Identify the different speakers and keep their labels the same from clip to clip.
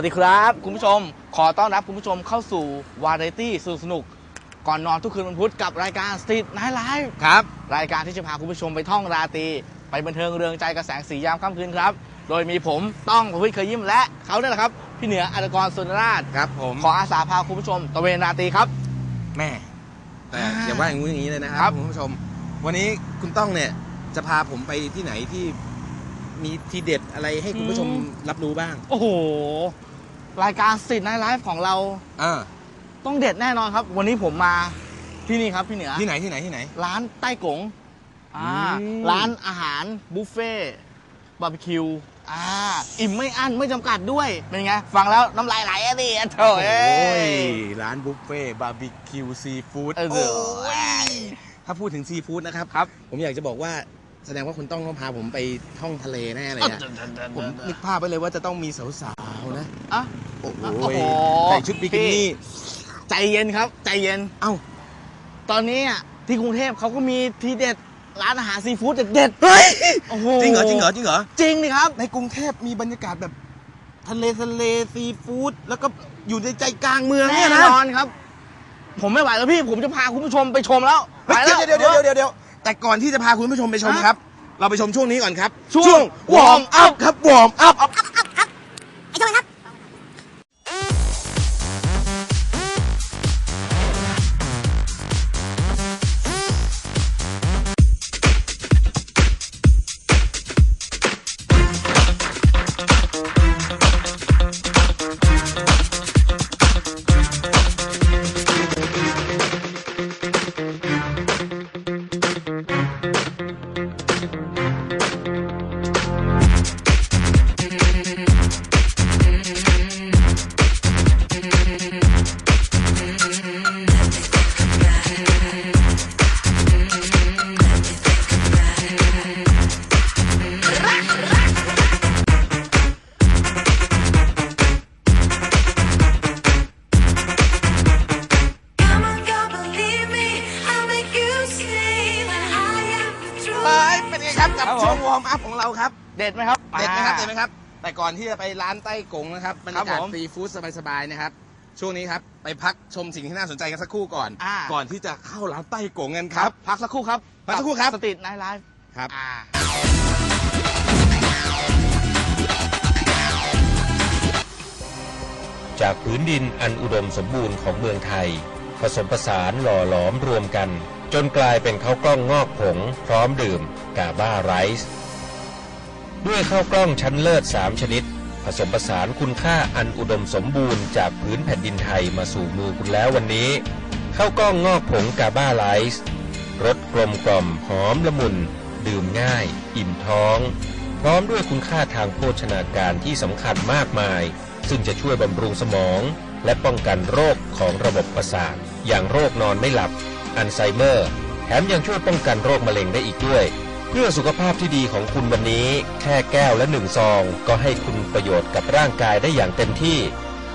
Speaker 1: วัสดีครับ คุณผู้ชม ขอต้อนรับคุณผู้ชมเข้าสู่วาไรตี้สนุกสนุกๆก่อนนอนทุกคืนวันพุธกับรายการ Street Night Live
Speaker 2: ครับ
Speaker 1: รายการที่จะพาคุณผู้ชมไปท่องราตรีไปบันเทิงเรืองใจกับแสงสียามค่ำคืนครับ โดยมีผมต้องประวิทย์เคยยิ้มและเขาเนี่ยแหละครับ พี่เหนืออัตกรสุนราช
Speaker 2: ครับผม
Speaker 1: ขออาสาพาคุณผู้ชมตะเวนราตรีครับ
Speaker 2: แม่แต่
Speaker 1: อ่า
Speaker 2: อย่าว่าอย่างงู้นอย่างนี้เลยนะค
Speaker 1: ครั
Speaker 2: รับบ คุณผู้ชม วันนี้คุณต้องเนี่ยจะพาผมไปที่ไหนที่มีทีเด็ดอะไรให้คุณผู้ชมรับรู้บ้าง
Speaker 1: โอ้โห รายการ Street Night Live ของเรา
Speaker 2: อ่า
Speaker 1: ต้องเด็ดแน่นอนครับ วันนี้ผมมาที่นี่ครับพี่เหนือ
Speaker 2: ที่ไหนที่ไหนที่ไหน
Speaker 1: ร้านใต้กงอ่า
Speaker 2: อืม
Speaker 1: ร้านอาหารบุฟเฟ่ต์บาร์บีคิวอ่าอิ่มไม่อั้นไม่จำกัดด้วย เป็นไง ฟังแล้วน้ำลายไหลอะดิอะโถ
Speaker 2: โอ้
Speaker 1: เอ้ย
Speaker 2: ยร้านบุฟเฟ่บาร์บีคิวซีฟู้ด
Speaker 1: เออ
Speaker 2: โอ้ยถ้าพูดถึงซีฟู้ดนะครับ
Speaker 1: ครับ
Speaker 2: ผมอยากจะบอกว่า แสดงว่าคุณต้องต้องพาผมไปท่องทะเลแน่เลยอะผมนึกภาพไปเลยว่าจะต้องมีสาวๆนะ
Speaker 1: อะ
Speaker 2: โอ้โห
Speaker 1: โอ้โห
Speaker 2: ใส่ชุดบิกินี่
Speaker 1: พี่ใจเย็นครับ ใจเย็น
Speaker 2: เอ้า
Speaker 1: ตอนนี้อะที่กรุงเทพเขาก็มีทีเด็ดร้านอาหารซีฟู้ดเด็ด
Speaker 2: เฮ้ย
Speaker 1: ๆโอ้โห
Speaker 2: จริงเหรอจริงเหรอจริงเหรอ
Speaker 1: จริงดิครับ
Speaker 2: ในกรุงเทพมีบรรยากาศแบบทะเลทะเลซีฟู้ดแล้วก็อยู่ในใจกลางเมือง
Speaker 1: แน่
Speaker 2: เนี่ยนะ
Speaker 1: นอนครับ ผมไม่ไหวแล้วพี่ ผมจะพาคุณผู้ชมไปชมแล้ว
Speaker 2: เฮ้ย
Speaker 1: ไปแล้ว
Speaker 2: เดี๋ยวเดี๋ยวเดี๋ยวเดี๋ยวเดี๋ยว แต่ก่อนที่จะพาคุณผู้ชมไปชม
Speaker 1: ฮะ
Speaker 2: ครับ เราไปชมช่วงนี้ก่อนครับ
Speaker 1: ช่วง
Speaker 2: วอร์มอัพครับวอร์มอัพ เราครับ
Speaker 1: เด็ดไหมครับ
Speaker 2: เด็ดไหมครับ
Speaker 1: อ่า
Speaker 2: เด็ดไหมครับ แต่ก่อนที่จะไปร้านใต้กงนะครับบรรยากาศ
Speaker 1: ครับผม
Speaker 2: ซีฟู้ดสบายๆนะครับ ช่วงนี้ครับ ไปพักชมสิ่งที่น่าสนใจกันสักครู่ก่อน
Speaker 1: อ่า
Speaker 2: ก่อนที่จะเข้าร้านใต้กงกันค
Speaker 1: ค
Speaker 2: รั
Speaker 1: รับบพักสักครู่ครับ
Speaker 2: พักสักครู่ครับ
Speaker 1: สตรีทไนท์ไลฟ์
Speaker 2: ครับ
Speaker 1: อ่า
Speaker 3: จากผืนดินอันอุดมสมบูรณ์ของเมืองไทย ผสมผสานหล่อหลอมรวมกัน จนกลายเป็นข้าวกล้องงอกผง พร้อมดื่มกาบ้าไรซ์ ด้วยข้าวกล้องชั้นเลิศ 3 ชนิด ผสมผสานคุณค่าอันอุดมสมบูรณ์จากพื้นแผ่นดินไทยมาสู่มือคุณแล้ววันนี้ข้าวกล้องงอกผงกาบ้าไรซ์รสกลมกล่อมหอมละมุน ดื่มง่าย อิ่มท้อง พร้อมด้วยคุณค่าทางโภชนาการที่สำคัญมากมาย ซึ่งจะช่วยบำรุงสมอง และป้องกันโรคของระบบประสาทอย่างโรคนอนไม่หลับ อัลไซเมอร์ แถมยังช่วยป้องกันโรคมะเร็งได้อีกด้วย เพื่อสุขภาพที่ดีของคุณวันนี้ แค่แก้วละหนึ่งซอง ก็ให้คุณประโยชน์กับร่างกายได้อย่างเต็มที่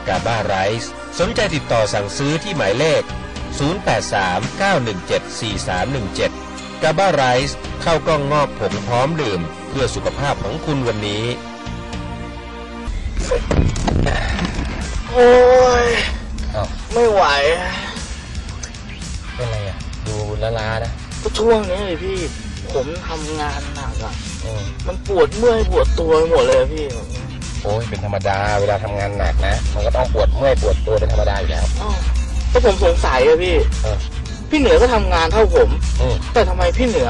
Speaker 3: กาบ้าไรซ์สนใจติดต่อสั่งซื้อที่หมายเลข 0839174317 กาบ้าไรซ์ข้าวกล้องงอกผงพร้อมดื่ม เพื่อสุขภาพของคุณวันนี้
Speaker 1: โอ้ย
Speaker 3: อ้าว
Speaker 1: ไม่ไหว
Speaker 3: เป็นไรอะ ดูละลานะ
Speaker 1: ก็ช่วงนี้เลยพี่ ผมทำงานหนักอะมันปวดเมื่อยปวดตัวไปหมดเลยอะพี่
Speaker 3: โอ้ยเป็นธรรมดาเวลาทำงานหนักนะ มันก็ต้องปวดเมื่อยปวดตัวเป็นธรรมดาอยู่แล้ว
Speaker 1: อ้าวก็ผมสงสัยอะพี่
Speaker 3: เออ
Speaker 1: พี่เหนือก็ทำงานเท่าผม
Speaker 3: อืม
Speaker 1: แต่ทำไมพี่เหนือ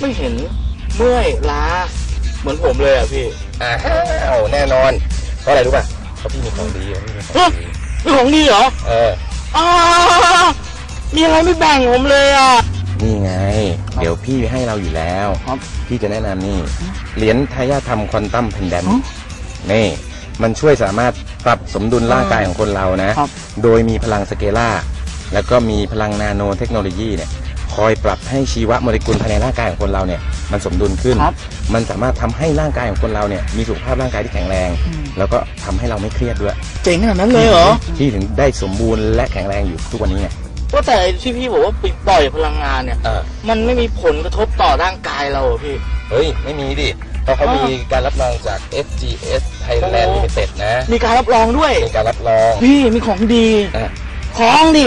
Speaker 1: ไม่เห็นเมื่อยล้า เหมือนผมเลยอะพี่
Speaker 3: อ้าวแน่นอนเพราะอะไรรู้ป่ะเพราะพี่มีของดีพี่มีของ
Speaker 1: ฮะ
Speaker 3: ดี
Speaker 1: นี่ของดีเหรอ
Speaker 3: เออ
Speaker 1: อ้าวมีอะไรไม่แบ่งผมเลยอะ
Speaker 2: นี่ไง เดี๋ยวพี่ให้เราอยู่แล้ว
Speaker 1: ครับ
Speaker 2: พี่จะแนะนำนี่ เหรียญทายาทธรรมควอนตัมเพนแดน
Speaker 1: อ๋อ
Speaker 2: นี่ มันช่วยสามารถปรับสมดุลร่างกายของคนเรานะ
Speaker 1: ครับ
Speaker 2: โดยมีพลังสเกล่า แล้วก็มีพลังนาโนเทคโนโลยีเนี่ย คอยปรับให้ชีวโมเลกุลภายในร่างกายของคนเราเนี่ย มันสมดุลขึ้น
Speaker 1: ครับ
Speaker 2: มันสามารถทำให้ร่างกายของคนเราเนี่ย มีสุขภาพร่างกายที่แข็งแรง
Speaker 1: อืม
Speaker 2: แล้วก็ทำให้เราไม่เครียดด้วย
Speaker 1: เจ๋งขนาดนั้นเลยเหรอ
Speaker 2: พี่ถึงได้สมบูรณ์และแข็งแรงอยู่ทุกวันนี้ไง
Speaker 1: ว่าแต่ที่พี่บอกว่าปล่อยพลังงานเนี่ย
Speaker 3: เออ
Speaker 1: มันไม่มีผลกระทบต่อร่างกายเราเหรอพี่
Speaker 3: เฮ้ย ไม่มีดิ
Speaker 2: เพราะเขา
Speaker 1: อ๋อ
Speaker 2: มีการรับรองจาก SGS Thailand Limited นะ
Speaker 1: มีการรับรองด้วย
Speaker 2: มีการรับรอง
Speaker 1: พี่มีของดี
Speaker 2: อะ
Speaker 1: ของดิ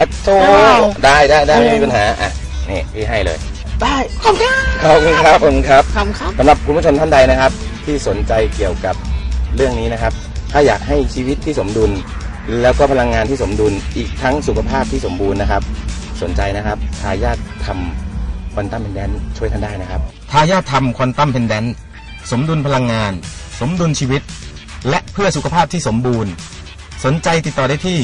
Speaker 2: อะโต
Speaker 1: ได้เปล่า
Speaker 2: ได้ได้ได้ไม่
Speaker 1: เออ
Speaker 2: มีปัญหา อะ นี่พี่ให้เลย
Speaker 1: ได้ขอบคุณ
Speaker 2: ขอบคุณครับขอบคุณครับ
Speaker 1: คำครับ
Speaker 2: สำหรับคุณผู้ชมท่านใดนะครับ ที่สนใจเกี่ยวกับเรื่องนี้นะครับ ถ้าอยากให้ชีวิตที่สมดุล แล้วก็พลังงานที่สมดุลอีกทั้งสุขภาพที่สมบูรณ์นะครับ สนใจนะครับทายาททำควอนตัมเพนแดนช่วยท่านได้นะครับทายาททำควอนตัมเพนแดนสมดุลพลังงาน สมดุลชีวิต และเพื่อสุขภาพที่สมบูรณ์ สนใจติดต่อได้ที่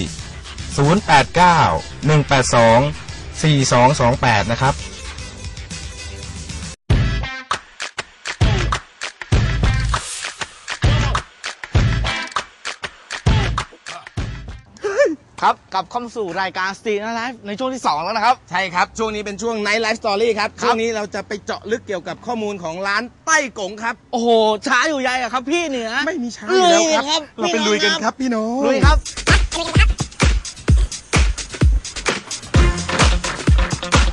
Speaker 2: 089 182 4228 นะครับ
Speaker 1: ครับกลับเข้ามาสู่รายการสตรีนไลฟ์ในช่วงที่ 2 แล้วนะครับ
Speaker 2: ใช่ครับ ช่วงนี้เป็นช่วง Night Life Story ครับ
Speaker 1: ครับ
Speaker 2: ช่วงนี้เราจะไปเจาะลึกเกี่ยวกับข้อมูลของร้านใต้กงครับ
Speaker 1: โอ้โห ช้าอยู่ใหญ่อะครับ พี่เหนือ
Speaker 2: ไม่มีช้าอยู่แล้วครับ
Speaker 1: ลุยเลยครับ
Speaker 2: เราไปลุยกันครับพี่น้อง
Speaker 1: ลุยครับ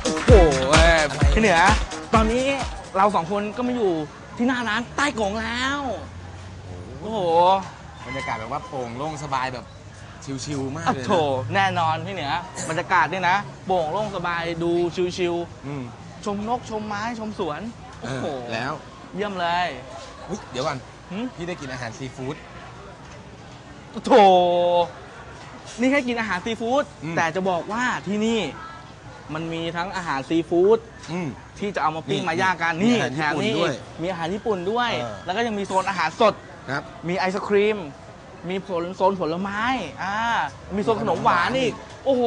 Speaker 1: โอ้โหเอ้ยพี่เหนือ ตอนนี้เราสองคนก็มาอยู่ที่หน้าร้านใต้กงแล้ว โอ้โห
Speaker 2: บรรยากาศแบบว่าโปร่งโล่งสบายแบบ ชิลๆมาก
Speaker 1: อะ
Speaker 2: เลยนะ
Speaker 1: โถแน่นอนพี่เหนือบรรยากาศนี่นะ โปร่งโล่งสบายดูชิว
Speaker 2: อืม
Speaker 1: ๆชมนกชมไม้ชมสวนโอ้โห
Speaker 2: เออแล้ว
Speaker 1: เยี่ยมเลย
Speaker 2: อุ๊ยเดี๋ยวก่อน
Speaker 1: หึ
Speaker 2: พี่ได้กินอาหารซีฟู้ด
Speaker 1: โถนี่แค่กินอาหารซีฟู้ด
Speaker 2: อืม
Speaker 1: แต่จะบอกว่าที่นี่มันมีทั้งอาหารซีฟู้ด
Speaker 2: อืม
Speaker 1: ที่จะเอามาปิ้ง
Speaker 2: นี่
Speaker 1: มาย่างกัน
Speaker 2: มี
Speaker 1: นี่
Speaker 2: อาหาร
Speaker 1: แถม
Speaker 2: ญี่ปุ่น
Speaker 1: นี้
Speaker 2: ด้วย
Speaker 1: มีอาหารญี่ปุ่นด้วย
Speaker 2: เออ
Speaker 1: แล้วก็ยังมีโซนอาหารสด
Speaker 2: ครับ
Speaker 1: มีไอศครีม มีผลโซนผลไม้อ่ามีโซนขนมหวานอีก โอ้โห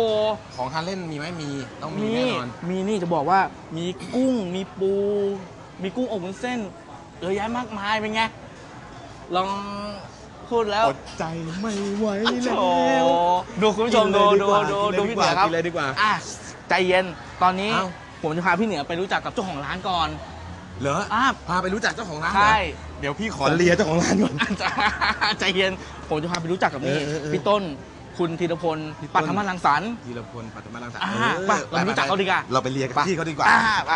Speaker 2: ของทานเล่นมีไหมมีต้องมี
Speaker 1: มี
Speaker 2: แน่นอน
Speaker 1: มีนี่จะบอกว่ามีกุ้งมีปู มีกุ้งอบวุ้นเส้นเยอะแยะมากมายเป็นไง ลองพูดแล้ว
Speaker 2: อดใจไม่ไหว
Speaker 1: โอ้
Speaker 2: แล้
Speaker 1: โห
Speaker 2: ว
Speaker 1: ดูคุณผู้ชมดูดูดู
Speaker 2: กินเลย
Speaker 1: ดู
Speaker 2: ดี
Speaker 1: พี่
Speaker 2: ก
Speaker 1: เหนื
Speaker 2: ว่า
Speaker 1: อครับ
Speaker 2: กินเลยดีกว่า
Speaker 1: อะใจเย็นตอนนี้
Speaker 2: เอ้า
Speaker 1: ผมจะพาพี่เหนือไปรู้จักกับเจ้าของร้านก่อน
Speaker 2: เหรอ
Speaker 1: อะ
Speaker 2: พาไปรู้จักเจ้าของร้านเหรอ
Speaker 1: ใช่
Speaker 2: เดี๋ยวพี่ขอเลียเจ้าของร้านก่อน
Speaker 1: ใจเย็น ผมจะพาไปรู้จักกับนี่
Speaker 2: เออเออ
Speaker 1: พี่ต้น คุณธีรพล
Speaker 2: พี่ต้น
Speaker 1: ปัทมรังสรรค์
Speaker 2: ธีรพลปัตมาลังสรร
Speaker 1: อ่าไปเรารู้จักเขาดีกว่า
Speaker 2: เราไปเลียกับพี่เขาดีกว่า
Speaker 1: อ่าไป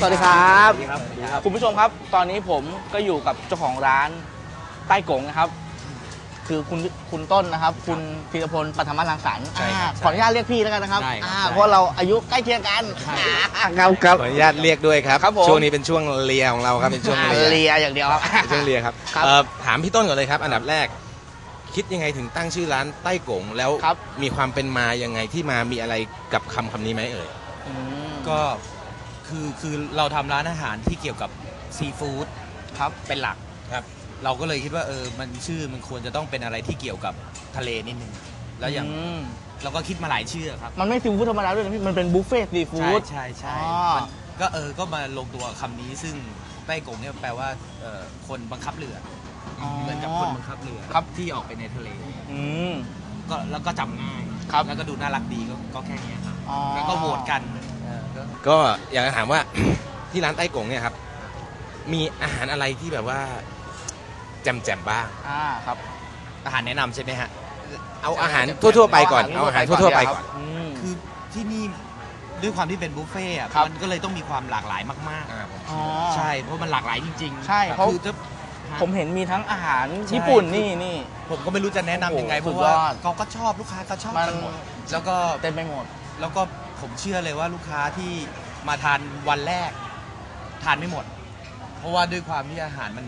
Speaker 1: สวัสดีครับ คุณผู้ชมครับ ตอนนี้ผมก็อยู่กับเจ้าของร้านใต้กงนะครับ คือคุณคุณต้นนะครับ คุณธีรพลปัทมรังสรรค์
Speaker 2: ใช่ครับ
Speaker 1: อ่าขออนุญาตเรียกพี่แล้วกันนะครับ
Speaker 2: ได้ครับ
Speaker 1: อ่า
Speaker 2: ได้
Speaker 1: เพราะเราอายุใกล้เคียงกันอ่าครับครับ
Speaker 2: ขออนุญาตเรียกด้วยครับ
Speaker 1: ครับผม
Speaker 2: ช่วงนี้เป็นช่วงเลียของเราครับเป็นช่วง
Speaker 1: อ่า
Speaker 2: เลีย
Speaker 1: เลียอย่างเดียวครับ
Speaker 2: เป็นช่วงเลียครับ
Speaker 1: ครับ
Speaker 2: เอ่อถามพี่ต้นก่อนเลยครับ อันดับแรก คิดยังไงถึงตั้งชื่อร้านใต้กงแล้ว
Speaker 1: ครับ
Speaker 2: มีความเป็นมายังไงที่มามีอะไรกับคำคำนี้ไหมเอ่ย
Speaker 1: อืม
Speaker 4: ก็คือคือเราทำร้านอาหารที่เกี่ยวกับซีฟู้ด
Speaker 1: ครับ
Speaker 4: เป็นหลัก
Speaker 2: ครับ
Speaker 4: เราก็เลยคิดว่าเออมันชื่อมันควรจะต้องเป็นอะไรที่เกี่ยวกับทะเลนิดนึงแล้วอย่าง
Speaker 1: ม
Speaker 4: เราก็คิดมาหลายชื่อครับ
Speaker 1: มันไม่ซีฟู้ดธรรมดาด้วยนะพี่มันเป็นบุฟเฟ่ต์ซีฟู้
Speaker 4: ใช่
Speaker 1: ด
Speaker 4: ใช่ใช่
Speaker 1: อ๋อ
Speaker 4: มันก็เออก็มาลงตัวคำนี้ซึ่งใต้กงเนี่ยแปลว่าเออคนบังคับเรืออเหมือนกับคนบังคับเรือ
Speaker 1: ครับ
Speaker 4: ที่ออกไปในทะเล
Speaker 1: อืม
Speaker 4: ก็แล้วก็จำง่าย
Speaker 1: ครับ
Speaker 4: แล้วก็ดูน่ารักดีก็ก็แค่เนี้ยครับ
Speaker 1: อ๋อ
Speaker 4: แล้วก็โหวตกันเออก็
Speaker 2: ก็อยากจะถามว่า ที่ร้านใต้กงเนี่ยครับ มีอาหารอะไรที่แบบว่า แจ่มๆบ้าง
Speaker 1: อ่าครับ
Speaker 4: อาหารแนะนำใช่ไหมฮะ
Speaker 2: เอาอาหารทั่วๆไปก่อน เอาอาหารทั่วๆไปก่อน
Speaker 1: อืม
Speaker 4: คือที่นี่ด้วยความที่เป็นบุฟเฟ่ต์อะ
Speaker 1: ครับ
Speaker 4: มันก็เลยต้องมีความหลากหลายมาก
Speaker 1: อ๋อ
Speaker 4: ๆ ใช่ เพราะมันหลากหลายจริงๆ
Speaker 1: ใช่เพราะ
Speaker 4: คือจะ
Speaker 1: ผมเห็นมีทั้งอาหาร
Speaker 4: ใช่
Speaker 1: ญี่ปุ่นนี่นี่
Speaker 4: ผมก็ไม่รู้จะแนะนำยังไง
Speaker 1: โอ้
Speaker 4: เพ
Speaker 1: โห
Speaker 4: ราะว่า
Speaker 1: สุดยอด
Speaker 4: เขาก็ชอบลูกค้าก็ชอบ
Speaker 1: มัน
Speaker 4: กันหมดแล้วก็
Speaker 1: เต็มไปหมด
Speaker 4: แล้วก็ผมเชื่อเลยว่าลูกค้าที่มาทานวันแรก ทานไม่หมด เพราะว่าด้วยความที่อาหารมัน